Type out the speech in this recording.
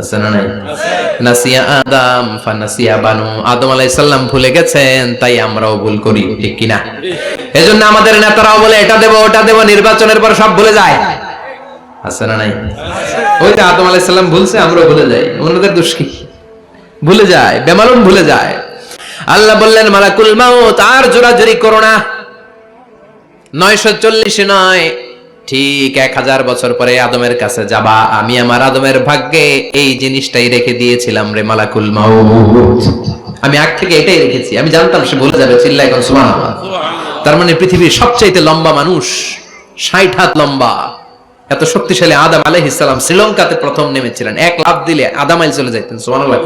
আছে না নাই। নাসিয়া আদম ফানাসিয়া বানু আদম আলাইহিস সালাম ভুলে গেছেন তাই আমরাও ভুল করি ঠিক কিনা? এজন্য আমাদের নেতারাও বলে এটা দেব ওটা দেব নির্বাচনের পর সব ভুলে যায়। আছে না নাই। ওই যে আদম আলাইহিস সালাম ভুলছে আমরাও ভুলে যাই। ওনাদের দোষ কি? ভুলে যায় বেমালুম ভুলে যায়। আল্লাহ বললেন মালাকুল মাউত আর জোরাজুরি করো না। নয়শো চল্লিশে নয় ঠিক এক হাজার বছর পরে আদমের কাছে যাবা। আমি আমার আদমের ভাগ্যে এই জিনিসটাই রেখে দিয়েছিলাম রে মালাকুল আমি আগ থেকে এটাই রেখেছি। আমি জানতাম সে ভুলে যাবে চিল্লা এখন সুবহানাল্লাহ। তার মানে পৃথিবীর সবচাইতে লম্বা মানুষ ষাট হাত লম্বা এত শক্তিশালী আদাম আলাইহিস সালাম শ্রীলঙ্কাতে প্রথম নেমেছিলেন। এক লাভ দিলে আদাম আদামাইল চলে যাইতেন সুবহানাল্লাহ